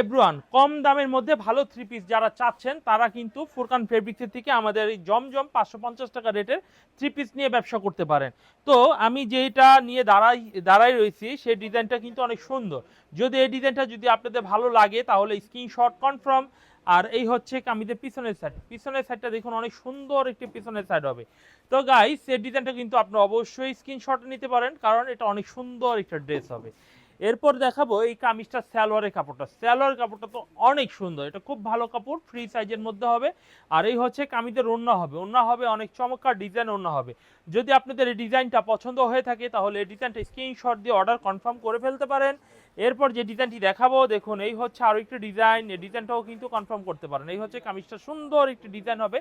এব্রুয়ান, কম দামের মধ্যে ভালো থ্রি পিস যারা চাচ্ছেন, তারা কিন্তু ফুরকান ফেব্রিক্সের থেকে আমাদের এই জমজম পাঁচশো পঞ্চাশ টাকা রেটের থ্রি পিস নিয়ে ব্যবসা করতে পারেন। তো আমি যেটা নিয়ে দাঁড়াই দাঁড়াই রয়েছি, সেই ডিজাইনটা কিন্তু অনেক সুন্দর। যদি এই ডিজাইনটা যদি আপনাদের ভালো লাগে, তাহলে স্ক্রিনশট কনফার্ম আর এই হচ্ছে কামিদের পিছনের সাইড পিছনের সাইডটা দেখুন, অনেক সুন্দর একটি পিছনের সাইড হবে। তো গাইস এই ডিজাইনটা কিন্তু আপনি অবশ্যই স্ক্রিনশট নিতে পারেন, কারণ এটা অনেক সুন্দর একটা ড্রেস হবে। এরপর দেখাবো এই কামিজটা সালোয়ারের কাপড়টা। সালোয়ার কাপড়টা তো অনেক সুন্দর। এটা খুব ভালো কাপড় ফ্রি সাইজের মধ্যে হবে। আর এই হচ্ছে কামিজের ওন্না হবে। ওন্না হবে অনেক চমৎকার ডিজাইন ওন্না হবে। যদি আপনাদের এই ডিজাইনটা পছন্দ হয়ে থাকে, তাহলে এই ডিজাইনটা স্ক্রিনশট দিয়ে অর্ডার কনফার্ম করে ফেলতে পারেন। এরপর যে ডিজাইনটি দেখাবো, দেখুন, এই হচ্ছে আরও একটি ডিজাইন। এই ডিজাইনটাও কিন্তু কনফার্ম করতে পারেন। এই হচ্ছে কামিজটা সুন্দর একটি ডিজাইন হবে।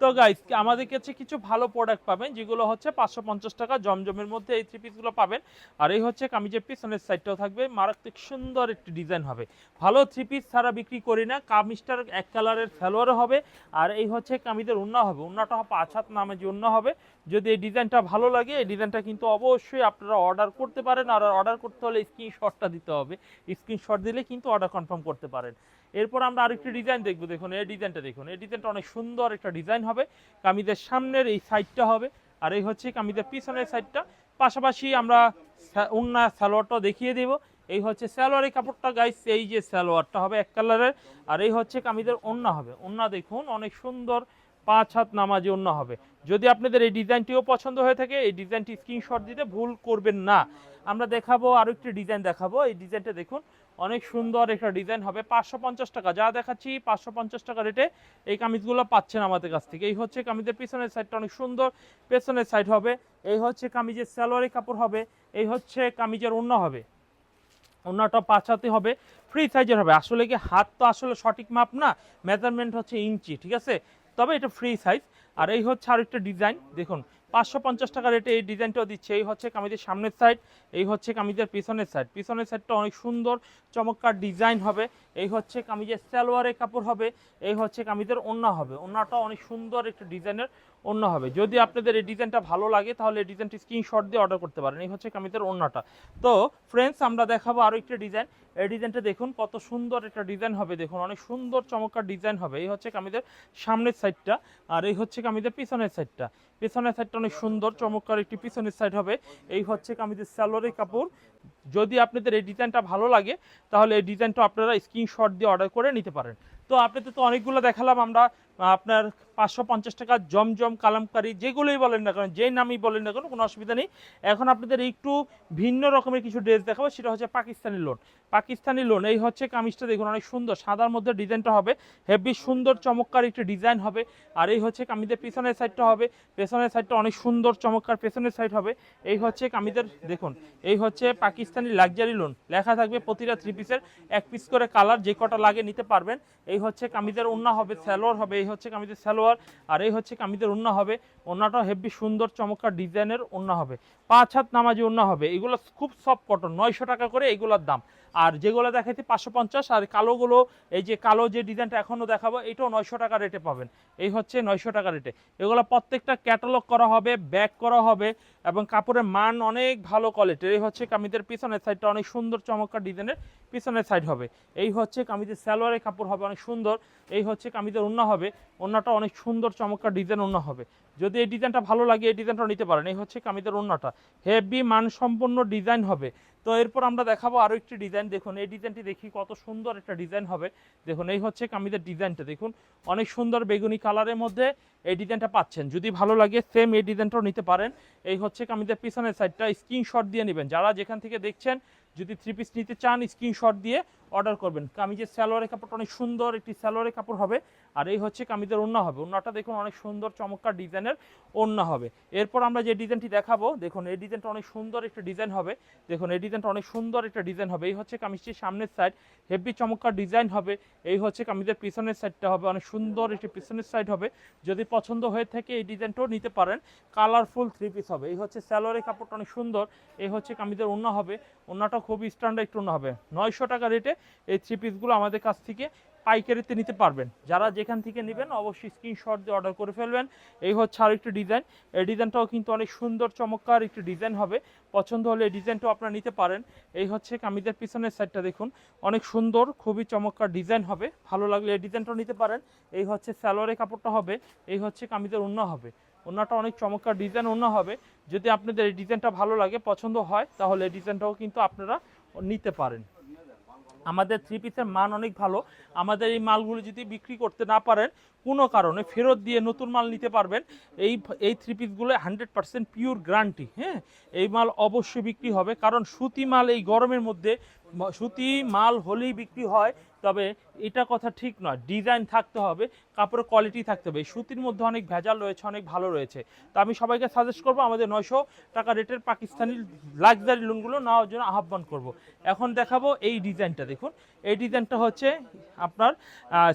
তো গাইস আমাদের কাছে কিছু ভালো প্রোডাক্ট পাবেন, যেগুলো হচ্ছে পাঁচশো পঞ্চাশ টাকা জমজমের মধ্যে এই থ্রি পিসগুলো পাবেন। আর এই হচ্ছে কামিজের পিছনের সাইডটাও থাকবে। মারাত্মক সুন্দর একটি ডিজাইন হবে। ভালো থ্রি পিস ছাড়া বিক্রি করি না। কামিজটার এক কালারের ফেলোয়ারও হবে। আর এই হচ্ছে কামিজের উন্না হবে। উন্নাটা পাঁচ হাত নামে যে উন্না হবে। যদি এই ডিজাইনটা ভালো লাগে, এই ডিজাইনটা কিন্তু অবশ্যই আপনারা অর্ডার করতে পারেন আর অর্ডার করতে হলে স্ক্রিনশটটা দিতে হবে। স্ক্রিনশট দিলে কিন্তু অর্ডার কনফার্ম করতে পারেন। এরপর আমরা আরেকটি ডিজাইন দেখব, দেখুন, এই ডিজাইনটা দেখুন। এই ডিজাইনটা অনেক সুন্দর একটা ডিজাইন হবে। কামিজের সামনের এই সাইডটা হবে আর এই হচ্ছে কামিজের পিছনের সাইডটা পাশাপাশি আমরা উন্না সালোয়ারটাও দেখিয়ে দেব। এই হচ্ছে সালোয়ারের কাপড়টা গাইস এই যে সালোয়ারটা হবে এক কালারের। আর এই হচ্ছে কামিজের ওন্না হবে। ওন্না দেখুন, অনেক সুন্দর পাঁচ হাত নামাজি ওন্না হবে। যদি আপনাদের এই ডিজাইনটিও পছন্দ হয়ে থাকে, এই ডিজাইনটি স্ক্রিনশট দিতে ভুল করবেন না। আমরা দেখাবো আরও একটি ডিজাইন দেখাবো। এই ডিজাইনটা দেখুন, অনেক সুন্দর একটা ডিজাইন হবে। পাঁচশো পঞ্চাশ টাকা, যা দেখাচ্ছি, পাঁচশো পঞ্চাশ টাকা রেটে এই কামিজগুলো পাচ্ছেন আমাদের কাছ থেকে। এই হচ্ছে কামিজের পিছনের সাইডটা অনেক সুন্দর, পেছনের সাইড হবে। এই হচ্ছে কামিজের সালোয়ারি কাপড় হবে। এই হচ্ছে কামিজের ওন্না হবে। ওন্নাটা পাঁচাতে হবে ফ্রি সাইজের হবে। আসলে কি হাত তো আসলে সঠিক মাপ না মেজারমেন্ট হচ্ছে ইঞ্চি, ঠিক আছে? তবে এটা ফ্রি সাইজ আর এই হচ্ছে আর একটা ডিজাইন দেখুন, পাঁচশো পঞ্চাশ টাকা রেটে এই ডিজাইনটাও দিচ্ছে। এই হচ্ছে কামিজের সামনের সাইড এই হচ্ছে কামিজের পিছনের সাইড পিছনের সাইডটা অনেক সুন্দর, চমৎকার ডিজাইন হবে। এই হচ্ছে কামিজের সালোয়ারের কাপড় হবে, এই হচ্ছে কামিজের ওন্না হবে। ওন্নাটা অনেক সুন্দর একটা ডিজাইনের অন্য হবে। যদি আপনাদের এই ডিজাইনটা ভালো লাগে, তাহলে এই ডিজাইনটি স্ক্রিনশট দিয়ে অর্ডার করতে পারেন। এই হচ্ছে কামিজের ওন্নাটা তো ফ্রেন্ডস আমরা দেখাবো আরও একটা ডিজাইন এই ডিজাইনটা দেখুন, কত সুন্দর একটা ডিজাইন হবে। দেখুন, অনেক সুন্দর, চমৎকার ডিজাইন হবে। এই হচ্ছে কামিজের সামনের সাইডটা আর এই হচ্ছে কামিজের পিছনের সাইডটা পিছনের সাইডটা অনেক সুন্দর, চমৎকার একটি পিছনের সাইড হবে। এই হচ্ছে কামিজের স্যালোয়ারের কাপড়। যদি আপনাদের এই ডিজাইনটা ভালো লাগে, তাহলে এই ডিজাইনটা আপনারা স্ক্রিনশট দিয়ে অর্ডার করে নিতে পারেন। তো, আপনাদের তো অনেকগুলো দেখালাম আমরা। আপনার পাঁচশো পঞ্চাশ টাকা জমজম কালামকারি, যেগুলোই বলেন না কেন, যেই নামই বলেন না কেন, কোনো অসুবিধা নেই। এখন আপনাদের একটু ভিন্ন রকমের কিছু ড্রেস দেখাবো, সেটা হচ্ছে পাকিস্তানি লোন পাকিস্তানি লোন এই হচ্ছে কামিজটা দেখুন, অনেক সুন্দর, সাদার মধ্যে ডিজাইনটা হবে, হেভি সুন্দর চমৎকার একটি ডিজাইন হবে, আর এই হচ্ছে কামিজের পেছনের সাইডটা হবে, পেছনের সাইডটা অনেক সুন্দর, চমৎকার পেছনের সাইড হবে। এই হচ্ছে কামিজের, দেখুন, এই হচ্ছে পাকিস্তানি লাক্সারি লোন লেখা থাকবে প্রতিটা থ্রি পিসের এক পিস করে কালার যে কটা লাগে নিতে পারবেন। এই হচ্ছে কামিজের ওন্না হবে স্যালোয়ার হবে, এই হচ্ছে কামিজের সালোয়ার আর এই হচ্ছে কামিজের ওন্না হবে। ওন্নাটা হেভি সুন্দর, চমৎকার ডিজাইনের ওন্না হবে। পাঁচ হাত নামাজি ওন্না হবে। এগুলো খুব সফট কটন নয়শো টাকা করে এগুলোর দাম। আর যেগুলো দেখাইছি পাঁচশো পঞ্চাশ, আর কালোগুলো, এই যে কালো যে ডিজাইনটা এখনও দেখাবো, এটাও নয়শো টাকা রেটে পাবেন। এই হচ্ছে নয়শো টাকা রেটে। এগুলো প্রত্যেকটা ক্যাটালগ করা হবে ব্যাক করা হবে, এবং কাপড়ের মান অনেক ভালো কোয়ালিটির এই হচ্ছে কামিজের পিছনের সাইডটা অনেক সুন্দর, চমৎকার ডিজাইনের পিছনের সাইড হবে। এই হচ্ছে কামিজের সালোয়ারের কাপড় হবে অনেক সুন্দর, এই হচ্ছে কামিজের ওন্না হবে ওন্নাটা অনেক সুন্দর, চমৎকার ডিজাইন ওন্না হবে। যদি এই ডিজাইনটা ভালো লাগে, এই ডিজাইনটা নিতে পারেন, এই হচ্ছে কামিজের ওন্নাটা হেভি মানসম্পন্ন ডিজাইন হবে। তো এরপর আমরা দেখাবো আরও একটি ডিজাইন দেখুন, এই ডিজাইনটি দেখি কত সুন্দর একটা ডিজাইন হবে। দেখুন, এই হচ্ছে কামিদের ডিজাইনটা দেখুন, অনেক সুন্দর বেগুনি কালারের মধ্যে এই ডিজাইনটা পাচ্ছেন। যদি ভালো লাগে সেম এই ডিজাইনটাও নিতে পারেন। এই হচ্ছে কামিদের পিছনের সাইডটা স্ক্রিনশট দিয়ে নেবেন। যারা যেখান থেকে দেখছেন যদি থ্রি পিস নিতে চান স্ক্রিনশট দিয়ে অর্ডার করবেন। কামিজের স্যালোয়ারের কাপড়টা অনেক সুন্দর একটি স্যালোয়ারের কাপড় হবে। আর এই হচ্ছে কামিজের ওন্না হবে। ওন্নাটা দেখুন অনেক সুন্দর, চমৎকার ডিজাইনের ওন্না হবে। এরপর আমরা যে ডিজাইনটি দেখাবো, দেখুন এই ডিজাইনটা অনেক সুন্দর একটা ডিজাইন হবে। দেখুন এই ডিজাইনটা অনেক সুন্দর একটা ডিজাইন হবে। এই হচ্ছে কামিজটির সামনের সাইড হেভি চমৎকার ডিজাইন হবে। এই হচ্ছে কামিজের পিছনের সাইডটা হবে, অনেক সুন্দর একটি পিছনের সাইড হবে। যদি পছন্দ হয়ে থাকে এই ডিজাইনটাও নিতে পারেন। কালারফুল থ্রি পিস হবে। এই হচ্ছে স্যালোয়ারের কাপড়টা অনেক সুন্দর। এই হচ্ছে কামিজের ওন্না হবে। ওন্নাটা খুবই স্ট্যান্ডার্ড একটু হবে। নয়শো টাকা রেটে এই থ্রি পিসগুলো আমাদের কাছ থেকে পাইকারিতে নিতে পারবেন। যারা যেখান থেকে নেবেন অবশ্যই স্ক্রিনশট দিয়ে অর্ডার করে ফেলবেন। এই হচ্ছে আরেকটি ডিজাইন এই ডিজাইনটাও কিন্তু অনেক সুন্দর, চমৎকার একটি ডিজাইন হবে। পছন্দ হলে এই ডিজাইনটাও আপনারা নিতে পারেন। এই হচ্ছে কামিজের পিছনের সাইডটা দেখুন। অনেক সুন্দর, খুবই চমৎকার ডিজাইন হবে। ভালো লাগলে এই ডিজাইনটাও নিতে পারেন। এই হচ্ছে সালোয়ারের কাপড়টা হবে। এই হচ্ছে কামিজের অন্য হবে। ওনাটা অনেক চমৎকার ডিজাইন অন্য হবে। যদি আপনাদের এই ডিজাইনটা ভালো লাগে, পছন্দ হয়, তাহলে এই ডিজাইনটাও কিন্তু আপনারা নিতে পারেন। আমাদের থ্রি পিসের মান অনেক ভালো। আমাদের এই মালগুলো যদি বিক্রি করতে না পারেন, কোনো কারণে ফেরত দিয়ে নতুন মাল নিতে পারবেন। এই এই থ্রি পিসগুলো হান্ড্রেড পার্সেন্ট পিওর গ্যারান্টি হ্যাঁ? এই মাল অবশ্যই বিক্রি হবে। কারণ সুতি মাল এই গরমের মধ্যে সুতি, মাল হলেই বিক্রি হয়, তবে এটা কথা ঠিক নয়। ডিজাইন থাকতে হবে, কাপড়ের কোয়ালিটি থাকতে হবে। সুতির মধ্যে অনেক ভেজাল রয়েছে, অনেক ভালো রয়েছে। তো আমি সবাইকে সাজেস্ট করব, আমাদের নয়শো টাকা রেটের পাকিস্তানি লাক্সারি লোনগুলো নেওয়ার জন্য আহ্বান করব। এখন দেখাবো এই ডিজাইনটা দেখুন। এই ডিজাইনটা হচ্ছে আপনার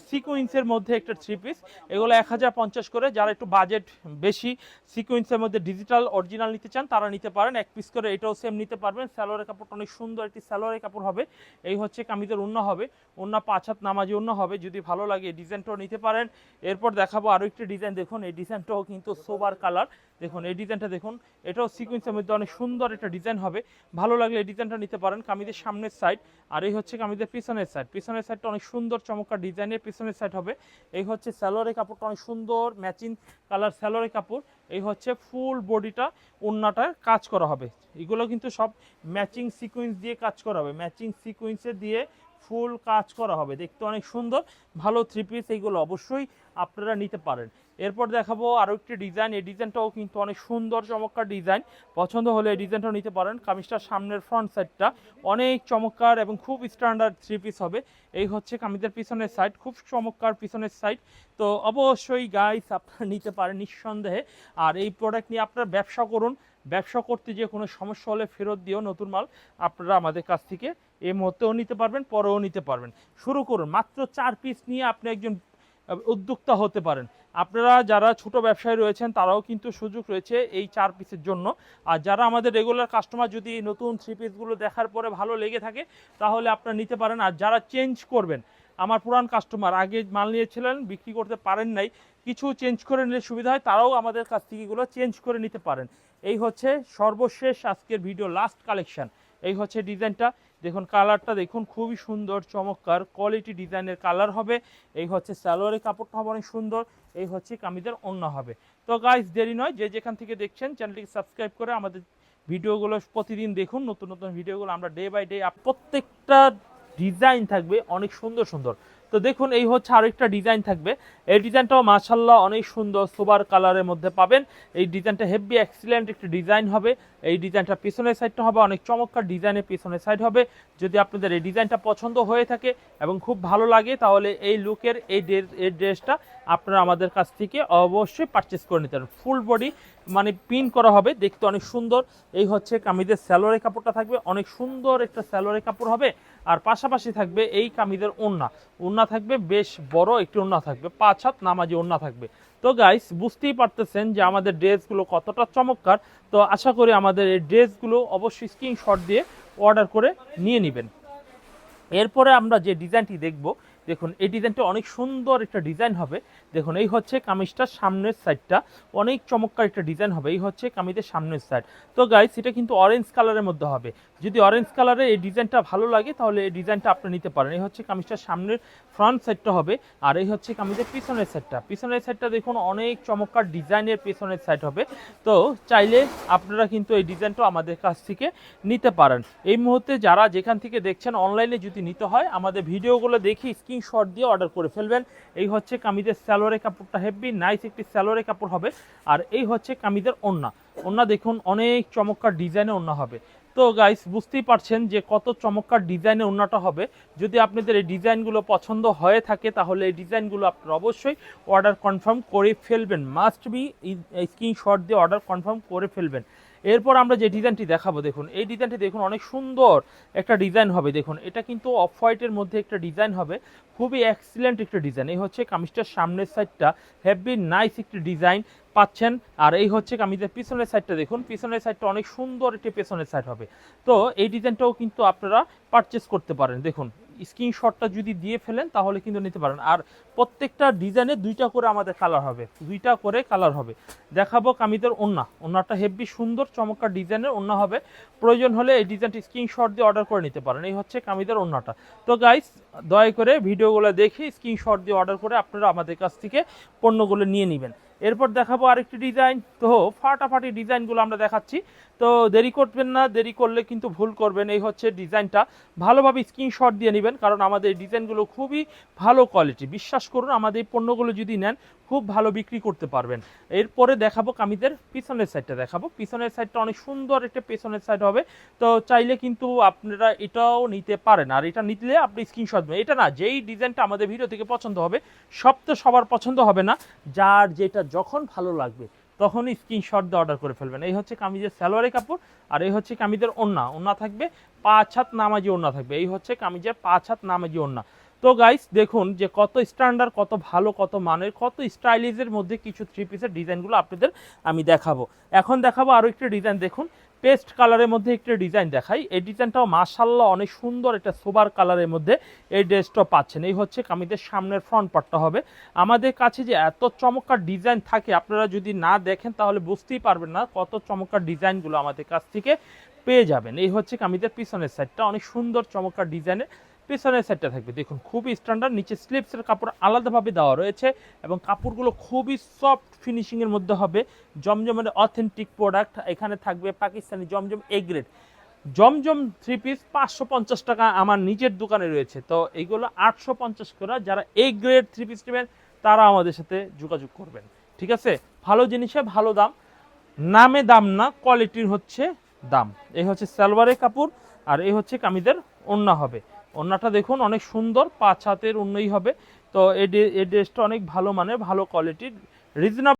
সিকুইন্সের মধ্যে একটা থ্রি পিস এগুলো এক হাজার পঞ্চাশ করে, যারা একটু বাজেট বেশি সিকুয়েন্সের মধ্যে ডিজিটাল অরিজিনাল নিতে চান, তারা নিতে পারেন। এক পিস করে এটাও সেম নিতে পারবেন। স্যালোয়ারের কাপড়টা অনেক সুন্দর একটি স্যালোয়ারের কাপড় হবে, এই হচ্ছে কামিজের অন্য হবে অন্য পাঁচ হাত নামাজি অন্য হবে, যদি ভালো লাগে ডিজাইনটাও নিতে পারেন। এরপর দেখাবো আরও একটি ডিজাইন দেখুন এই ডিজাইনটাও কিন্তু সোবার কালার দেখুন, এই ডিজাইনটা দেখুন, এটাও সিকুয়েন্সের মধ্যে অনেক সুন্দর একটা ডিজাইন হবে। ভালো লাগলে এই ডিজাইনটা নিতে পারেন কামিদের সামনের সাইড আর এই হচ্ছে কামিদের পিছনের সাইড পিছনের সাইডটা অনেক সুন্দর, চমৎকার ডিজাইনের পিছনের সাইড হবে। এই হচ্ছে স্যালোয়ারের কাপড়টা অনেক সুন্দর ম্যাচিং কালার স্যালোয়ারের কাপড়। এই হচ্ছে ফুল বডিটা ওন্নাটার কাজ করা হবে। এগুলো কিন্তু সব ম্যাচিং সিকুয়েন্স দিয়ে কাজ করা হবে। ম্যাচিং সিকুয়েন্সে দিয়ে ফুল কাজ করা হবে। দেখতে অনেক সুন্দর, ভালো থ্রি পিস এইগুলো অবশ্যই আপনারা নিতে পারেন। এরপর দেখাবো আরও একটি ডিজাইন। এই ডিজাইনটাও কিন্তু অনেক সুন্দর, চমৎকার ডিজাইন। পছন্দ হলে এই ডিজাইনটাও নিতে পারেন। কামিজটার সামনের ফ্রন্ট সাইডটা অনেক চমৎকার এবং খুব স্ট্যান্ডার্ড থ্রি পিস হবে। এই হচ্ছে কামিজের পিছনের সাইড খুব চমৎকার পিছনের সাইড তো অবশ্যই গাইস আপনারা নিতে পারেন নিঃসন্দেহে। আর এই প্রোডাক্ট নিয়ে আপনারা ব্যবসা করুন। ব্যবসা করতে যে কোনো সমস্যা হলে ফেরত দিও নতুন মাল। আপনারা আমাদের কাছ থেকে এই মুহূর্তেও নিতে পারবেন, পরেও নিতে পারবেন। শুরু করুন। মাত্র চার পিস নিয়ে আপনি একজন উদ্যোক্তা হতে পারেন। আপনারা যারা ছোট ব্যবসায়ী রয়েছেন, তারাও কিন্তু সুযোগ রয়েছে এই চার পিসের জন্য। আর যারা আমাদের রেগুলার কাস্টমার যদি নতুন থ্রি পিসগুলো দেখার পরে ভালো লেগে থাকে, তাহলে আপনারা নিতে পারেন। আর যারা চেঞ্জ করবেন, আমার পুরান কাস্টমার আগে মাল নিয়েছিলেন, বিক্রি করতে পারেন নাই, কিছু চেঞ্জ করে নিলে সুবিধা হয়, তারাও আমাদের কাছ থেকে এগুলো চেঞ্জ করে নিতে পারেন। এই হচ্ছে সর্বশেষ আজকের ভিডিও লাস্ট কালেকশন এই হচ্ছে ডিজাইনটা। দেখুন, কালারটা দেখুন, খুবই সুন্দর, চমৎকার কোয়ালিটি ডিজাইনের কালার হবে। এই হচ্ছে সালোয়ারের কাপড়টা হবে অনেক সুন্দর, এই হচ্ছে কামিদের অন্য হবে। তো গাইজ দেরি নয়, যে যেখান থেকে দেখছেন চ্যানেলটিকে সাবস্ক্রাইব করে আমাদের ভিডিওগুলো প্রতিদিন দেখুন। নতুন নতুন ভিডিওগুলো আমরা ডে বাই ডে প্রত্যেকটা ডিজাইন থাকবে অনেক সুন্দর সুন্দর। তো দেখুন, এই হচ্ছে আরেকটা ডিজাইন থাকবে। এই ডিজাইনটাও মাশাল্লাহ অনেক সুন্দর সোবার কালারের মধ্যে পাবেন। এই ডিজাইনটা হেভি এক্সিলেন্ট একটি ডিজাইন হবে। এই ডিজাইনটা পিছনের সাইডটা হবে, অনেক চমৎকার ডিজাইনের পিছনের সাইড হবে। যদি আপনাদের এই ডিজাইনটা পছন্দ হয়ে থাকে এবং খুব ভালো লাগে, তাহলে এই লুকের এই ড্রেস, এই ড্রেসটা আপনারা আমাদের কাছ থেকে অবশ্যই পারচেস করে নিতে পারেন। ফুল বডি মানে পিন করা হবে, দেখতে অনেক সুন্দর। এই হচ্ছে কামিজের স্যালোয়ারের কাপড়টা থাকবে, অনেক সুন্দর একটা স্যালোয়ারের কাপড় হবে। আর পাশাপাশি থাকবে এই কামিজের ওন্না ওন্না থাকবে, বেশ বড় একটি ওন্না থাকবে, পাঁচ হাত নামাজি ওন্না থাকবে। তো গাইস বুঝতেই পারতেছেন যে আমাদের ড্রেসগুলো কতটা চমৎকার। তো আশা করি আমাদের এই ড্রেসগুলো অবশ্যই স্ক্রিনশট দিয়ে অর্ডার করে নিয়ে নেবেন। এরপরে আমরা যে ডিজাইনটি দেখব, দেখুন, এই ডিজাইনটা অনেক সুন্দর একটা ডিজাইন হবে। দেখুন, এই হচ্ছে কামিজটার সামনের সাইডটা। অনেক চমৎকার একটা ডিজাইন হবে। এই হচ্ছে কামিজের সামনের সাইড। তো গাইস এটা কিন্তু অরেঞ্জ কালারের মধ্যে হবে। যদি অরেঞ্জ কালারের এই ডিজাইনটা ভালো লাগে, তাহলে এই ডিজাইনটা আপনি নিতে পারেন। এই হচ্ছে কামিজটার সামনের ফ্রন্ট সাইডটা হবে, আর এই হচ্ছে কামিজের পিছনের সাইডটা পিছনের সাইডটা দেখুন, অনেক চমৎকার ডিজাইনের পিছনের সাইড হবে। তো চাইলে আপনারা কিন্তু এই ডিজাইনটা আমাদের কাছ থেকে নিতে পারেন। এই মুহূর্তে যারা যেখান থেকে দেখছেন অনলাইনে যদি নিতে হয়, আমাদের ভিডিওগুলো দেখে স্ক্রিনশট দিয়ে অর্ডার করে ফেলবেন। এই হচ্ছে কামিজের স্যালোয়ারের কাপড়টা হেভি নাইস একটি স্যালোয়ারের কাপড় হবে। আর এই হচ্ছে কামিজের ওন্না। ওন্না দেখুন, অনেক চমৎকার ডিজাইনে ওন্না হবে। তো গাইস বুঝতেই পারছেন যে কত চমৎকার ডিজাইনে ওনাটা হবে। যদি আপনাদের এই ডিজাইনগুলো পছন্দ হয়ে থাকে, তাহলে এই ডিজাইনগুলো আপনারা অবশ্যই অর্ডার কনফার্ম করে ফেলবেন। মাস্ট বি স্ক্রিনশট দিয়ে অর্ডার কনফার্ম করে ফেলবেন। এরপর আমরা যে ডিজাইনটি দেখাবো, দেখুন, এই ডিজাইনটি দেখুন, অনেক সুন্দর একটা ডিজাইন হবে, দেখুন, এটা কিন্তু অফ হোয়াইটের মধ্যে একটা ডিজাইন হবে, খুবই এক্সিলেন্ট একটা ডিজাইন এই হচ্ছে কামিজটার সামনের সাইডটা হেভি নাইস একটি ডিজাইন পাচ্ছেন, আর এই হচ্ছে কামিজের পিছনের সাইডটা দেখুন, পিছনের সাইডটা অনেক সুন্দর একটি পেছনের সাইড হবে, তো এই ডিজাইনটাও কিন্তু আপনারা পারচেস করতে পারেন, দেখুন স্ক্রিনশটটা যদি দিয়ে ফেলেন, তাহলে কিন্তু নিতে পারেন। আর প্রত্যেকটা ডিজাইনে দুইটা করে আমাদের কালার হবে। দুইটা করে কালার হবে। দেখাবো কামিদের ওন্না। ওন্নাটা হেভি সুন্দর, চমৎকার ডিজাইনের ওন্না হবে। প্রয়োজন হলে এই ডিজাইনটি স্ক্রিনশট দিয়ে অর্ডার করে নিতে পারেন। এই হচ্ছে কামিদের ওন্নাটা। তো গাইস দয়া করে ভিডিওগুলো দেখে স্ক্রিনশট দিয়ে অর্ডার করে আপনারা আমাদের কাছ থেকে পণ্যগুলো নিয়ে নেবেন। এরপর দেখাবো আরেকটি ডিজাইন। তো ফাটাফাটি ডিজাইনগুলো আমরা দেখাচ্ছি। তো দেরি করবেন না, দেরি করলে কিন্তু ভুল করবেন। এই হচ্ছে ডিজাইনটা। ভালোভাবে স্ক্রিনশট দিয়ে নেবেন, কারণ আমাদের ডিজাইনগুলো খুবই ভালো কোয়ালিটি। বিশ্বাস করুন, আমাদের পণ্যগুলো যদি নেন, খুব ভালো বিক্রি করতে পারবেন। এরপরে দেখাবো কামিদের পিছনের সাইডটা দেখাবো। পিছনের সাইডটা অনেক সুন্দর একটা পেছনের সাইড হবে। তো চাইলে কিন্তু আপনারা এটাও নিতে পারেন। আর এটা নিলে আপনি স্ক্রিনশট দেবেন এটা না, যেই ডিজাইনটা আমাদের ভিডিও থেকে পছন্দ হবে, সব তো সবার পছন্দ হবে না। যার যেটা যখন ভালো লাগবে তখনই স্ক্রিনশট দিয়ে অর্ডার করে ফেলবেন। এই হচ্ছে কামিজের সালোয়ারি কাপড়, আর এই হচ্ছে কামিজের ওন্না ওন্না থাকবে পাঁচ হাত নামাজি ওন্না থাকবে। এই হচ্ছে কামিজের পাঁচ হাত নামাজি ওন্না তো গাইস দেখুন যে কত স্ট্যান্ডার্ড কত ভালো, কত মানের, কত স্টাইলিশের মধ্যে কিছু থ্রি পিসের ডিজাইনগুলো আপনাদের আমি দেখাবো। এখন দেখাবো আরও একটি ডিজাইন দেখুন পেস্ট কালারের মধ্যে একটা ডিজাইন দেখাই। এই ডিজাইনটাও মাশাল্লাহ অনেক সুন্দর একটা সোবার কালারের মধ্যে এই ড্রেসটা পাচ্ছেন। এই হচ্ছে কামিদের সামনের ফ্রন্ট পার্টটা হবে। আমাদের কাছে যে এত চমৎকার ডিজাইন থাকে, আপনারা যদি না দেখেন তাহলে বুঝতেই পারবেন না কত চমৎকার ডিজাইনগুলো আমাদের কাছ থেকে পেয়ে যাবেন। এই হচ্ছে কামিদের পিছনের সাইডটা অনেক সুন্দর চমৎকার ডিজাইনের পেছনের সাইডটা থাকবে। দেখুন, খুবই স্ট্যান্ডার্ড নিচে স্লিপসের কাপড় আলাদাভাবে দেওয়া রয়েছে এবং কাপড়গুলো খুবই সফট ফিনিশিংয়ের মধ্যে হবে। জমজমের অথেন্টিক প্রোডাক্ট এখানে থাকবে পাকিস্তানি জমজম এ গ্রেড জমজম থ্রি পিস পাঁচশো পঞ্চাশ টাকা আমার নিজের দোকানে রয়েছে। তো এইগুলো আটশো পঞ্চাশ করে যারা এ গ্রেড থ্রি পিস নেবেন, তারা আমাদের সাথে যোগাযোগ করবেন। ঠিক আছে? ভালো জিনিসে ভালো দাম। নামে দাম না কোয়ালিটির হচ্ছে দাম। এই হচ্ছে সালোয়ারের কাপড় আর এই হচ্ছে কামিদের ওন্না হবে। ওন্নাটা দেখুন, অনেক সুন্দর, পাঁচ হাতের উন্নয়ই হবে। তো এই ড্রেসটা অনেক ভালো মানে ভালো কোয়ালিটির রিজনেবল